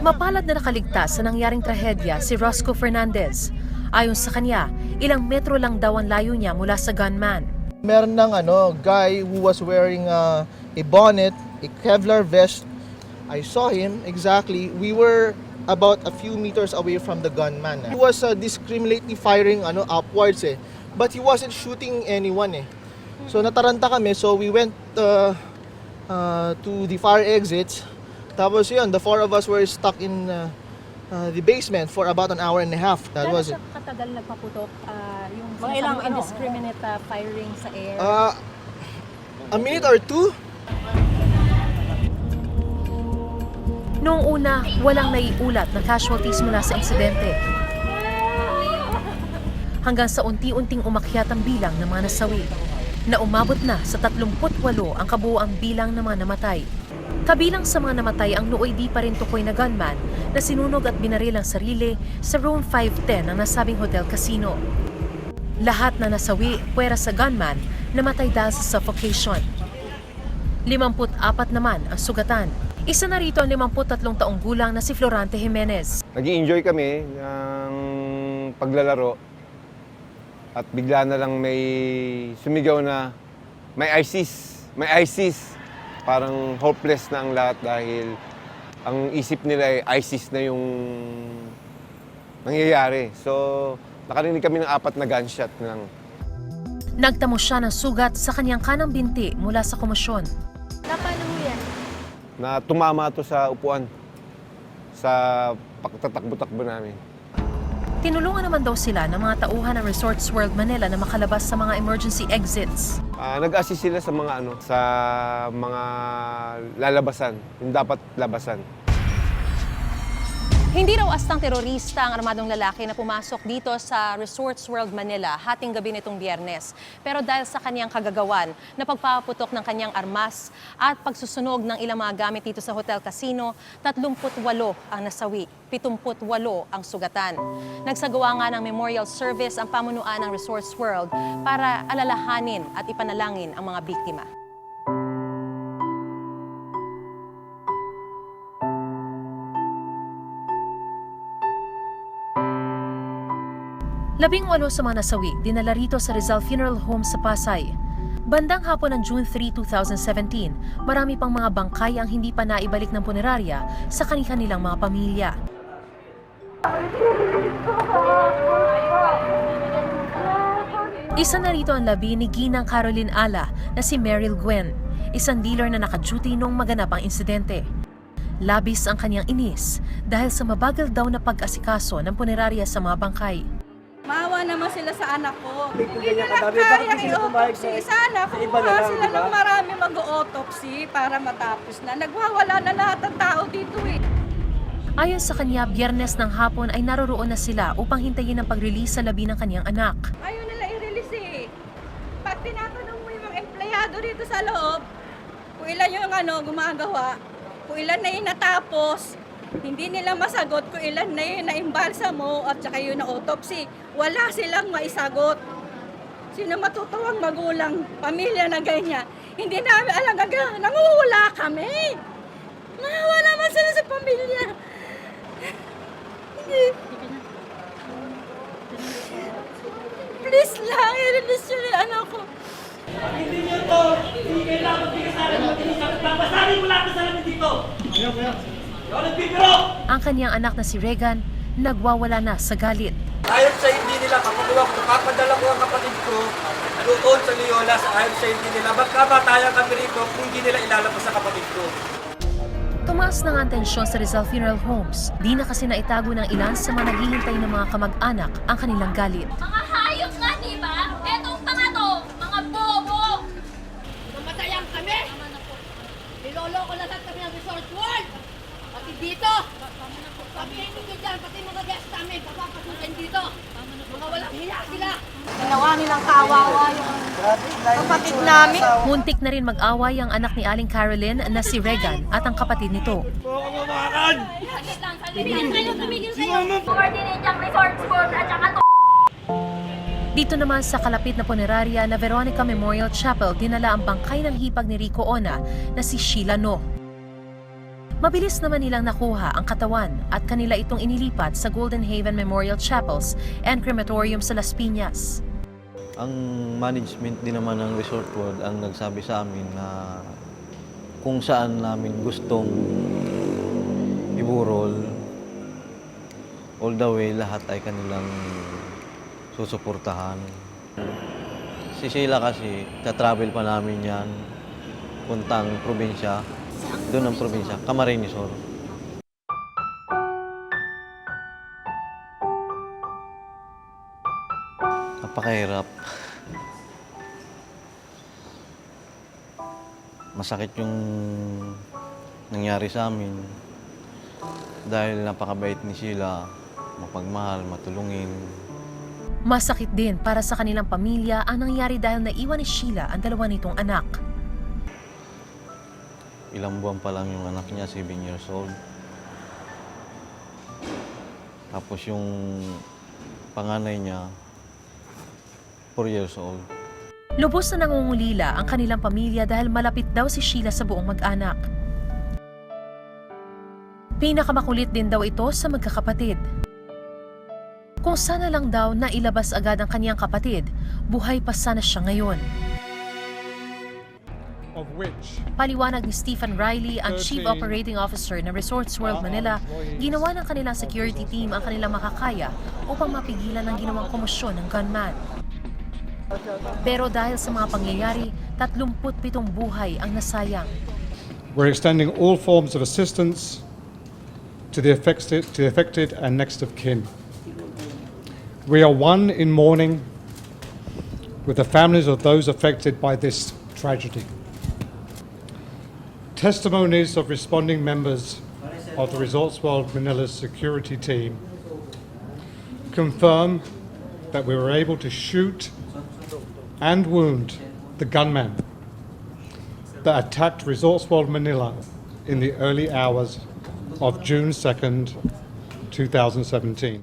Mapalad na nakaligtas sa nangyaring trahedya si Roscoe Fernandez. Ayon sa kanya, ilang metro lang daw ang layo niya mula sa gunman. Meron ng ano, guy who was wearing uh, a bonnet, a Kevlar vest. I saw him exactly. We were about a few meters away from the gunman. He was uh, discriminately firing ano upwards eh. But he wasn't shooting anyone eh. So nataranta kami, so we went uh, uh, to the fire exits. Tapos yun, the four of us were stuck in uh, uh, the basement for about an hour and a half. That was it. katagal nagpaputok ah, yung Mga ilang ano? indiscriminate ah, firing sa air? Uh, a minute or two? Noong una, walang naiulat na casualties mula sa insidente. Hanggang sa unti-unting umakyat ang bilang ng mga nasawi, na umabot na sa 38 ang kabuuang bilang ng mga namatay. Kabilang sa mga namatay ang nooy di pa rin tukoy na gunman na sinunog at binaril ang sarili sa room 510 ng nasabing hotel casino. Lahat na nasawi, puwera sa gunman, namatay dahil sa suffocation. 54 naman ang sugatan. Isa na rito ang 53 taong gulang na si Florante Jimenez. nag enjoy kami ng paglalaro at bigla na lang may sumigaw na may ISIS, may ISIS. Parang hopeless na ang lahat dahil ang isip nila ay ISIS na yung nangyayari. So, nakarinig kami ng apat na gunshot lang. Nagtamo siya ng sugat sa kanyang kanang binti mula sa komosyon. Napano mo yan? Na tumama to sa upuan sa pagtatakbo-takbo namin. Tinulungan naman daw sila ng mga tauhan ng Resorts World Manila na makalabas sa mga emergency exits. Ah, nag-assist sila sa mga ano, sa mga lalabasan, yung dapat labasan. Hindi raw astang terorista ang armadong lalaki na pumasok dito sa Resorts World Manila hating gabi nitong biyernes. Pero dahil sa kanyang kagagawan na pagpapaputok ng kanyang armas at pagsusunog ng ilang mga gamit dito sa Hotel Casino, 38 ang nasawi, 78 ang sugatan. Nagsagawa nga ng memorial service ang pamunuan ng Resorts World para alalahanin at ipanalangin ang mga biktima. Labing walo sa mga nasawi, dinala rito sa Rizal Funeral Home sa Pasay. Bandang hapon ng June 3, 2017, marami pang mga bangkay ang hindi pa naibalik ng punerarya sa kanilang mga pamilya. Isa na rito ang labi ni Ginang Caroline Ala na si Meryl Gwen, isang dealer na naka-duty noong maganap ang insidente. Labis ang kanyang inis dahil sa mabagal daw na pag-asikaso ng punerarya sa mga bangkay. Maawa naman sila sa anak ko. Hindi ko ganyan kadami. Bakit kaya hindi sila pumayag Sana iba na lang, sila di ba? ng marami mag-autopsy para matapos na. Nagwawala na lahat ng tao dito eh. Ayon sa kanya, biyernes ng hapon ay naroroon na sila upang hintayin ang pag-release sa labi ng kanyang anak. Ayaw nila i-release eh. Pag tinatanong mo yung mga empleyado dito sa loob, kung ilan yung ano, gumagawa, kung ilan na yung natapos, hindi nila masagot kung ilan na yung naimbalsa mo at saka yung na-autopsy. Wala silang maisagot. Sino matutuwang magulang, pamilya na ganyan. Hindi namin alam, gaga, nanguhula kami. Mahawa naman sila sa pamilya. Please lang, i-release yun yung anak ko. Hindi nyo to, hindi kailangan magbigay sa akin mag-inis. Babasahin mo lahat ng salamin dito. Ikaw nagbibiro! Ang kanyang anak na si Regan, nagwawala na sa galit. Ayon sa hindi nila, kapakuha ko, kapadala ko ang kapatid ko doon sa Leolas, ayon sa hindi nila, magkamatayan kami rito kung hindi nila ilalabas sa kapatid ko. Tumaas na nga ang tensyon sa Rizal Funeral Homes. Di na kasi naitago ng ilan sa mga naghihintay ng mga kamag-anak ang kanilang galit. Mga dito! Sabihin ninyo dyan, pati mga guest namin, papapasukin dito! Mga walang hiya sila! Ginawa nilang kawawa yung kapatid namin. Muntik na rin mag-away ang anak ni Aling Caroline na si Regan at ang kapatid nito. Saglit lang, saglit lang. Kayo tumigil sa'yo! Coordinate ang Resort World at saka to! Dito naman sa kalapit na punerarya na Veronica Memorial Chapel, dinala ang bangkay ng hipag ni Rico Ona na si Sheila No. Mabilis naman nilang nakuha ang katawan at kanila itong inilipat sa Golden Haven Memorial Chapels and Crematorium sa Las Piñas. Ang management din naman ng Resort World ang nagsabi sa amin na kung saan namin gustong iburol, all the way lahat ay kanilang susuportahan. Si Sheila kasi, tatravel pa namin yan, puntang probinsya, doon ang probinsya, Camarines Sur. Napakahirap. Masakit yung nangyari sa amin. Dahil napakabait ni Sheila, mapagmahal, matulungin. Masakit din para sa kanilang pamilya ang nangyari dahil naiwan ni Sheila ang dalawa nitong anak. Ilang buwan pa lang yung anak niya, 7 years old. Tapos yung panganay niya, 4 years old. Lubos na nangungulila ang kanilang pamilya dahil malapit daw si Sheila sa buong mag-anak. Pinakamakulit din daw ito sa magkakapatid. Kung sana lang daw na ilabas agad ang kaniyang kapatid, buhay pa sana siya ngayon. Of which Paliwanag ni Stephen Riley, ang Chief Operating Officer ng Resorts World Manila, ginawa ng kanilang security team ang kanilang makakaya upang mapigilan ang ginawang komosyon ng gunman. Pero dahil sa mga pangyayari, 37 buhay ang nasayang. we're extending all forms of assistance to the affected, to the affected and next of kin. We are one in mourning with the families of those affected by this tragedy. Testimonies of responding members of the Resorts World Manila's security team confirm that we were able to shoot and wound the gunman that attacked Resorts World Manila in the early hours of June 2nd, 2017.